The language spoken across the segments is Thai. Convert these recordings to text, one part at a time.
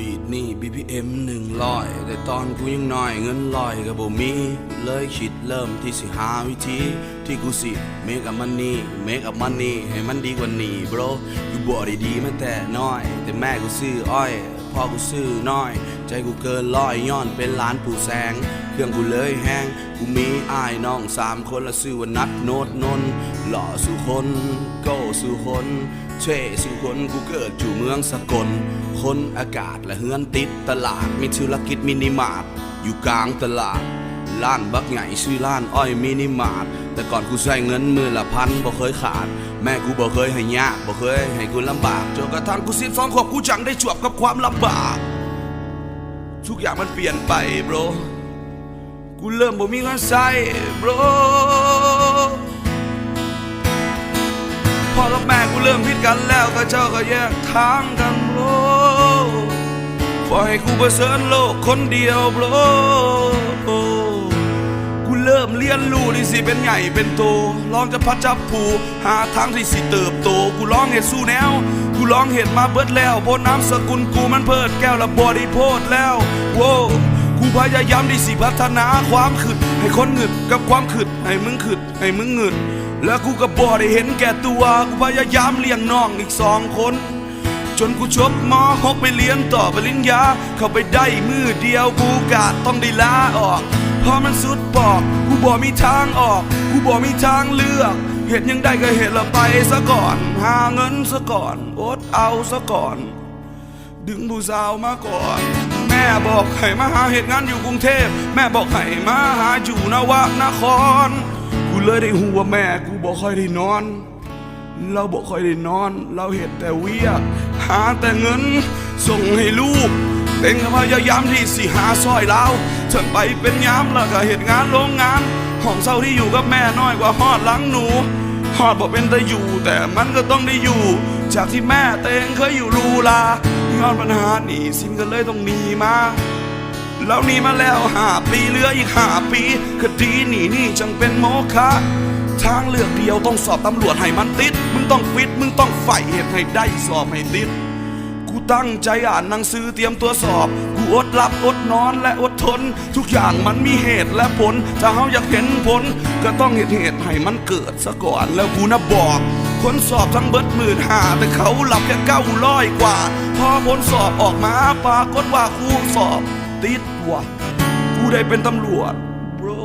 บีดนี่ BPM หนึ่งร้อยแต่ตอนกูยังน้อยเงินลอยกับบ่มี เลยคิดเริ่มที่สิหาวิธี ที่กูสิ make up money make up money ให้มันดีกว่านี้ bro อยู่บ่ได้ดีมาแต่น้อย แต่แม่กูซื้ออ้อย พ่อกูซื้อน้อย ใจกูเกินร้อยย้อนเป็นล้านผู้แสง เครื่องกูเลยแห้งกูมีอ้ายน้องสามคนละซื้อว่านัดโนดนนหล่อสู่คนโก้สู่คนเช่สู่คนกูเกิดอยู่เมืองสกล คนอากาศและเฮือนติดตลาดมีธุรกิจมินิมาร์ทอยู่กลางตลาด ร้านบักใหญ่ชื่อร้านอ้อยมินิมาร์ทแต่ก่อนกูใช้เงินมือละพันบ่เคยขาด แม่กูบ่เคยให้ยากบ่เคยให้กูลำบากจนกระทั่งกูสิบสองขวบกูจังได้จวบกับความลำบาก ทุกอย่างมันเปลี่ยนไป bro กูเริ่มบ่มีเงินใช้ bro พ่อกับแม่กูเริ่มพิดกันแล้วก็เจ้าก็แยกทางกัน bro ปล่อยให้กูเผชิญโลกคนเดียว bro ริ่มเรียนรู้ที่สิเป็นใหญ่เป็นโตลองจะพัดจับผูหาทางที่สิเติบโตกูลองเห็ดสู้แนวกูลองเห็ดมาเบิดแล้วเพน้ำสกุลกูมันเพิดแก้วละบริโภคแล้วโว้กูพยายามที่สิพัฒนาความขึดให้คนหงึดกับความขึดให้มึงขึดให้มึงหงึดแล้วกูก็บ่ได้เห็นแก่ตัวกูพยายามเลี้ยงน้องอีกสองคนจนกูจบมหกไปเรียนต่อปริญญา เข้าไปได้มือเดียวกูกาดต้องได้ลาออก เพราะมันสุดปอกกูบ่มีทางออกกูบ่มีทางเลือก เหตุยังได้ก็เหตุละไปซะก่อน หาเงินซะก่อนอดเอาซะก่อน ดึงผู้สาวมาก่อน แม่บอกให้มาหาเหตุงานอยู่กรุงเทพ แม่บอกให้มาหาอยู่นวนคร กูเลยได้หูว่าแม่กูบอกค่อยได้นอนเราบอกค่อยได้นอน เราเห็นแต่เวียหาแต่เงิน ส่งให้ลูก เป็นพยายามที่สิหาซอยเราเถิงไปเป็นยามแล้วก็เหตุงานโรงงานห้องเศร้าที่อยู่กับแม่น้อยกว่าฮอดหลังหนูฮอดบอกเป็นแต่อยู่ แต่มันก็ต้องได้อยู่ จากที่แม่เต็งเคยอยู่รูลาย้อนปัญหาหนีสินก็เลยต้องหนีมาแล้วหนี่มาแล้วห้าปีเหลืออีกห้าปีคดีหนีนี่จังเป็นโมฆะทางเลือกเดียวต้องสอบตำรวจให้มันติด มึงต้องฟิตมึงต้องใฝ่เหตุให้ได้สอบให้ติด กูตั้งใจอ่านหนังสือเตรียมตัวสอบ กูอดหลับอดนอนและอดทน ทุกอย่างมันมีเหตุและผลถ้าเฮาอยากเห็นผล ก็ต้องเหตุเหตุให้มันเกิดซะก่อนแล้วกูนะบอก คนสอบทั้งเบิดหมื่นหาแต่เขาหลับแค่เก้าร้อยกว่า พอผลสอบออกมาปรากฏว่าครูสอบติดว่ะกูได้เป็นตำรวจ bro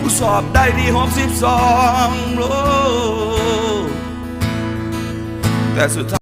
กูสอบได้ที่หกสิบสอง bro สุดท้าย